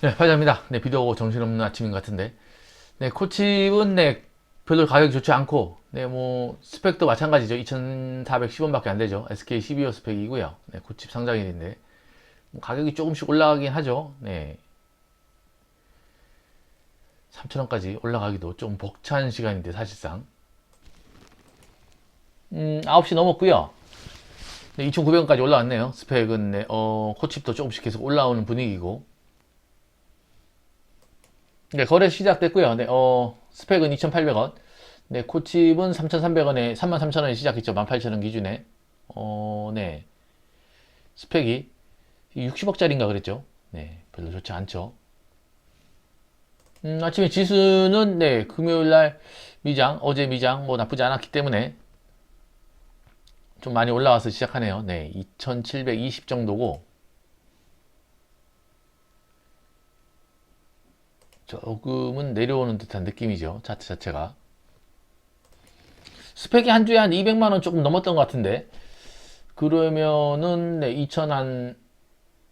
네, 화자입니다. 네, 비도 오고 정신없는 아침인 것 같은데. 네, 코칩은 네, 별로 가격이 좋지 않고, 네, 뭐, 스펙도 마찬가지죠. 2,410원 밖에 안 되죠. SK 12호 스펙이고요. 네, 코칩 상장일인데. 뭐 가격이 조금씩 올라가긴 하죠. 네. 3,000원까지 올라가기도 좀 벅찬 시간인데, 사실상. 음, 9시 넘었고요. 네, 2,900원까지 올라왔네요. 스펙은, 네, 어, 코칩도 조금씩 계속 올라오는 분위기고. 네, 거래 시작됐고요. 네, 어, 스펙은 2,800원. 네, 코칩은 3,300원에 33,000원에 시작했죠. 18,000원 기준에. 어, 네. 스펙이 60억짜리인가 그랬죠. 네, 별로 좋지 않죠. 음, 아침에 지수는 네, 금요일 날 미장, 어제 미장 뭐 나쁘지 않았기 때문에 좀 많이 올라와서 시작하네요. 네, 2,720 정도고 조금은 내려오는 듯한 느낌이죠. 차트 자체가. 스펙이 한 주에 한 200만원 조금 넘었던 것 같은데, 그러면은, 네, 2,000한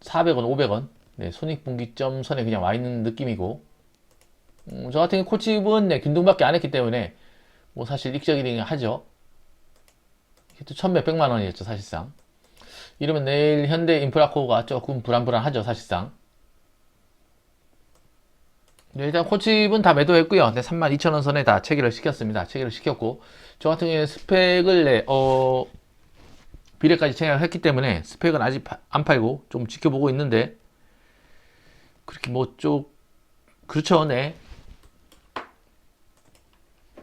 400원, 500원, 네, 손익분기점 선에 그냥 와 있는 느낌이고, 음, 저 같은 코칩은, 네, 균등밖에 안 했기 때문에, 뭐 사실 익적이긴 하죠. 또 천몇백만 원이었죠, 사실상. 이러면 내일 현대 인프라코가 조금 불안불안하죠, 사실상. 네, 일단 코칩은 다 매도했고요. 네, 32,000원 선에 다 체결을 시켰습니다. 체결을 시켰고 저 같은 경우에 스펙을 네, 어, 비례까지 체결을 했기 때문에 스펙은 아직 파- 안 팔고 좀 지켜보고 있는데 그렇게 뭐좀 그렇죠, 네.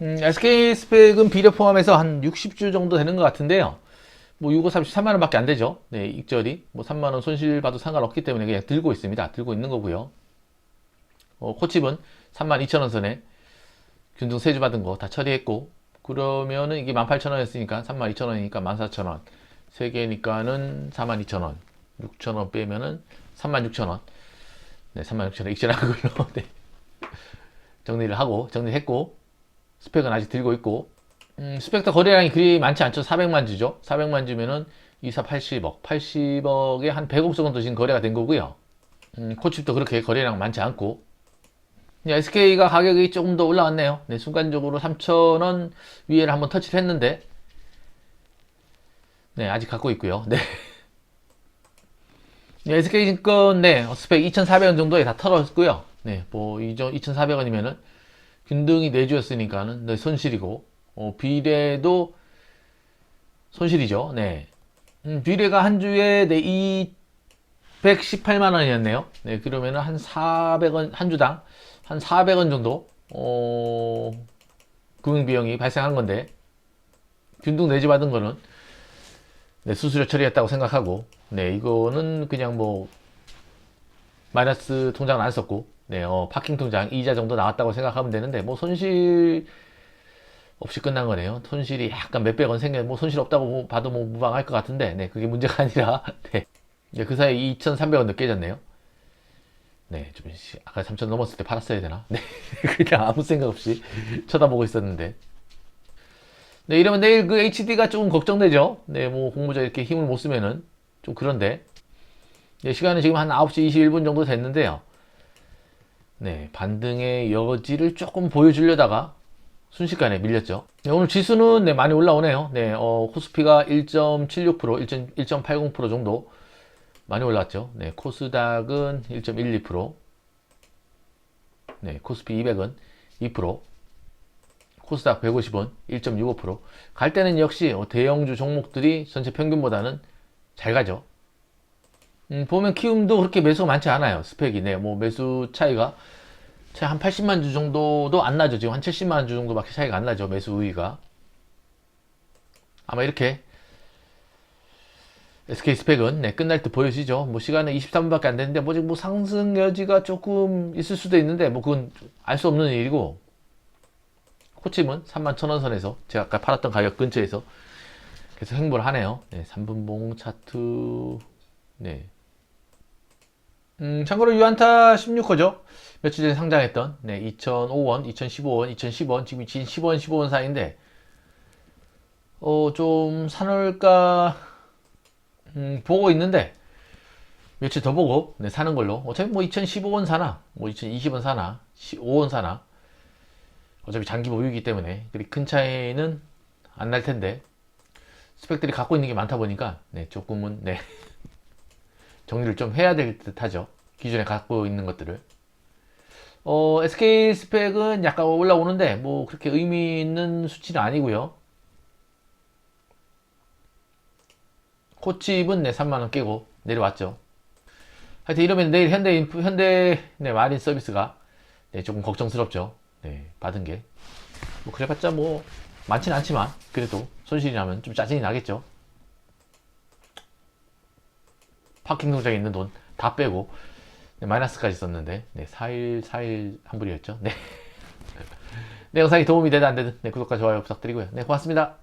음, SK 스펙은 비례 포함해서 한 60주 정도 되는 것 같은데요. 뭐 6, 5, 33만 원 밖에 안 되죠. 네, 익절이 뭐 3만 원 손실 봐도 상관없기 때문에 그냥 들고 있습니다. 들고 있는 거고요. 어, 코칩은 32,000원 선에 균등 세주 받은 거 다 처리했고 그러면은 이게 18,000원이었으니까 32,000원이니까 14,000원. 3개니까는 42,000원. 6,000원 빼면은 36,000원. 네 36,000원 익절한 걸로. 네. 정리를 하고 정리했고 스펙은 아직 들고 있고. 음, 스펙터 거래량이 그리 많지 않죠. 400만 주죠. 400만 주면은 24 80억. 80억에 한 100억 정도 지금 거래가 된 거고요. 음, 코칩도 그렇게 거래량 많지 않고 SK가 가격이 조금 더 올라왔네요. 네, 순간적으로 3,000원 위에를 한번 터치를 했는데, 네, 아직 갖고 있고요. 네. 네, SK증권, 네, 스펙 2,400원 정도에 다 털었고요. 네, 뭐, 이 2,400원이면은, 균등이 내주였으니까는, 네, 손실이고, 어, 비례도 손실이죠. 네. 음, 비례가 한 주에, 네, 218만 원이었네요. 네, 그러면은 한 400원, 한 주당, 한 400원 정도 어, 금융 비용이 발생한 건데 균등 내지 받은 거는 네, 수수료 처리했다고 생각하고 네 이거는 그냥 뭐 마이너스 통장은 안 썼고 네 어, 파킹 통장 이자 정도 나왔다고 생각하면 되는데 뭐 손실 없이 끝난 거네요. 손실이 약간 몇백 원 생겨 뭐 손실 없다고 뭐 봐도 뭐 무방할 것 같은데 네 그게 문제가 아니라 네. 네, 그 사이에 2,300원도 깨졌네요. 네, 좀 시- 아까 3천 넘었을 때 팔았어야 되나? 네, 그냥 아무 생각 없이 쳐다보고 있었는데. 네, 이러면 내일 그 HD가 조금 걱정되죠. 네, 뭐 공모자 이렇게 힘을 못 쓰면은 좀 그런데. 네, 시간은 지금 한 9시 21분 정도 됐는데요. 네, 반등의 여지를 조금 보여주려다가 순식간에 밀렸죠. 네, 오늘 지수는 네, 많이 올라오네요. 네, 어, 코스피가 1.76%, 1.80% 정도 많이 올랐죠. 네, 코스닥은 1.12%, 네, 코스피 200은 2%, 코스닥 150은 1.65%. 갈 때는 역시 어, 대형주 종목들이 전체 평균보다는 잘 가죠. 음, 보면 키움도 그렇게 매수가 많지 않아요. 스펙이. 네, 뭐 매수 차이가 차이 한 80만 주 정도도 안 나죠. 지금 한 70만 주 정도밖에 차이가 안 나죠. 매수 우위가. 아마 이렇게 SK 스펙은 네, 끝날 때 보여지죠. 뭐 시간은 23분밖에 안 됐는데 뭐 지금 뭐 상승 여지가 조금 있을 수도 있는데 뭐 그건 알 수 없는 일이고 코칩은 31,000원 선에서 제가 아까 팔았던 가격 근처에서 계속 행보를 하네요. 네, 3분봉 차트 네. 음, 참고로 유한타 16호죠. 며칠 전에 상장했던 네, 2005원, 2015원, 2010원, 지금 10원, 15원 사이인데 어, 좀 사놓을까 음, 보고 있는데 며칠 더 보고 네, 사는 걸로. 어차피 뭐 2015원 사나, 뭐 2020원 사나, 5원 사나. 어차피 장기 보유이기 때문에 그리 큰 차이는 안 날 텐데 스펙들이 갖고 있는 게 많다 보니까 네, 조금은 네. 정리를 좀 해야 될 듯하죠. 기존에 갖고 있는 것들을. 어, SK 스펙은 약간 올라오는데 뭐 그렇게 의미 있는 수치는 아니고요. 코칩은 네, 3만 원 깨고 내려왔죠. 하여튼 이러면 내일 현대 인프, 현대 네, 마린 서비스가 네, 조금 걱정스럽죠. 네, 받은 게. 뭐 그래봤자 뭐 많진 않지만 그래도 손실이 나면 좀 짜증이 나겠죠. 파킹 농장에 있는 돈 다 빼고 네, 마이너스까지 썼는데 네, 4일 4일 환불이었죠. 네. 네, 영상이 도움이 되든 안 되든 네, 구독과 좋아요 부탁드리고요. 네, 고맙습니다.